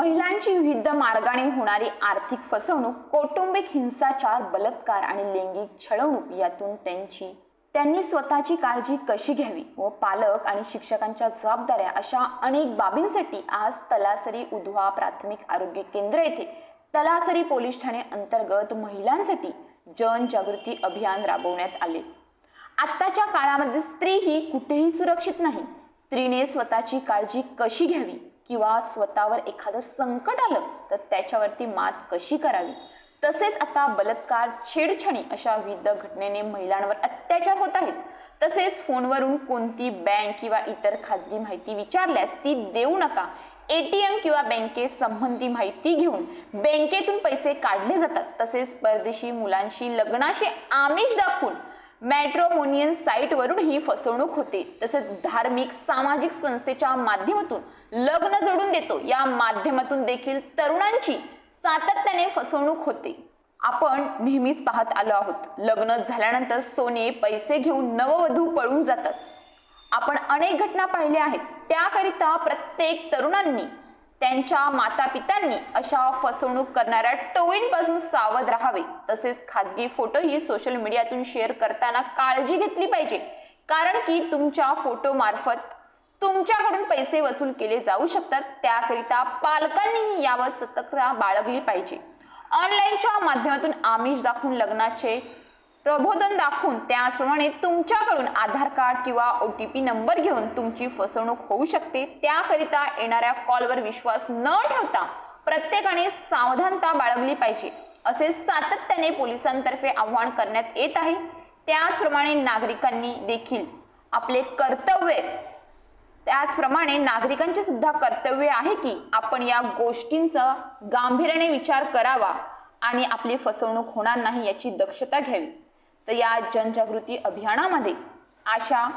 महिलांची विविध मार्गाने होणारी आर्थिक फसवणूक कौटुंबिक हिंसाचार बलात्कार आणि लैंगिक छळवणूक यातून त्यांची त्यांनी स्वतःची काळजी कशी घ्यावी व पालक आणि शिक्षकांच्या जबाबदाऱ्या अशा अनेक बाबींसाठी आज तलासरी उधवा प्राथमिक आरोग्य केंद्र येथे तलासरी पोलीस ठाणे अंतर्गत महिलांसाठी जनजागृती अभियान राबवण्यात आले. आत्ताच्या काळामध्ये स्त्री ही कुठेही सुरक्षित नाही. स्त्रीने स्वतःची काळजी कशी घ्यावी? किंवा स्वतःवर एखादं संकट आलं तर त्याच्यावरती मात कशी करावी? तसेच आता बलात्कार छेडछाणी अशा विविध घटनेने महिलांवर अत्याचार होत आहेत. तसेच फोनवरून कोणती बँक किंवा इतर खाजगी माहिती विचारल्यास ती देऊ नका. एटीएम किंवा बँकेत संबंधी माहिती घेऊन बँकेतून पैसे काढले जातात. तसेच परदेशी मुलांशी लग्नाशी आमिष दाखवून मॅट्रोमोनियन साईटवरून ही फसवणूक होते. तसेच धार्मिक सामाजिक संस्थेच्या माध्यमातून लग्न जोडून देतो. या माध्यमातून देखील तरुणांची सातत्याने फसवणूक होते. आपण नेहमीच पाहत आलो आहोत. लग्न झाल्यानंतर सोने पैसे घेऊन नववधू पळून जातात. आपण अनेक घटना पाहिल्या आहेत. त्याकरिता प्रत्येक तरुणांनी त्यांच्या माता पित्यांनी अशा फसवणूक करणाऱ्या टोवींपासून सावध राहावे. तसेच खाजगी फोटोही सोशल मीडियातून शेअर करताना काळजी घेतली पाहिजे. कारण की तुमच्या फोटो मार्फत तुमच्याकडून पैसे वसूल केले जाऊ शकतात. त्याकरिता पालकांनीही यावर सतर्कता बाळगली पाहिजे. ऑनलाईनच्या माध्यमातून आमिष दाखवून लग्नाचे प्रबोधन दाखवून त्याचप्रमाणे तुमच्याकडून आधार कार्ड किंवा ओ टी पी नंबर घेऊन तुमची फसवणूक होऊ शकते. त्याकरिता येणाऱ्या कॉलवर विश्वास न ठेवता प्रत्येकाने सावधानता बाळगली पाहिजे असे सातत्याने पोलिसांतर्फे आवाहन करण्यात येत आहे. त्याचप्रमाणे नागरिकांनी देखील आपले कर्तव्य त्याचप्रमाणे नागरिकांचे सुद्धा कर्तव्य आहे की आपण या गोष्टींचा गांभीर्याने विचार करावा आणि आपली फसवणूक होणार नाही याची दक्षता घ्यावी. तर या जनजागृती अभियानामध्ये आशा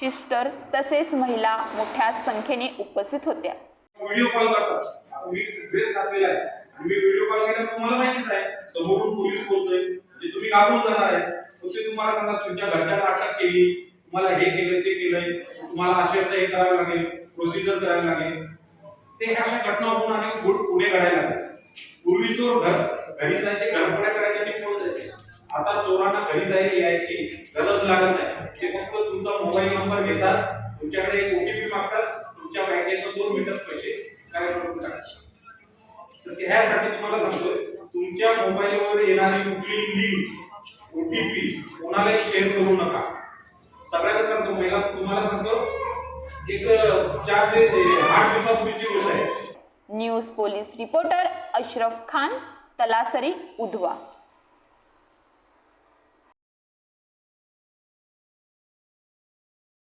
शिस्टर तसेच महिला मोठ्या संख्येने उपस्थित होत्या. व्हिडिओ कॉल करतात. मी ड्रेस घातलेला आहे. आणि मी व्हिडिओ कॉल केला तुम्हाला माहितीच आहे समोरून पोलीस बोलतोय. म्हणजे तुम्ही घाबरून जाणार आहे. मग तुम्हाला सांगा तुमच्या घरच्यांना अटक केली. तुम्हाला हे केलं ते केलंय. तुम्हाला असे असं हे करावं लागेल प्रोसिजर करावी लागेल. ते ह्या अशा घटना होऊन आणि पुढे घडायला लागेल. पूर्वी चोर घर घरी जायचे घरपुड्या करायचे. तुमच्याकडे एक ओटीपी मागतात तुमच्या बँकेतून दोन मिनिटात पैसे काय करून टाकतात तर ह्यासाठी तुम्हाला सांगतोय तुमच्या मोबाईलवर येणारी कुठली लिंक ओटीपी कोणालाही शेअर करू नका. सगळ्यांना सांगतो महिला तुम्हाला सांगतो एक चार ते आठ दिवसापूर्वीची गोष्ट आहे. News police reporter Ashraf Khan Talasari Udhwa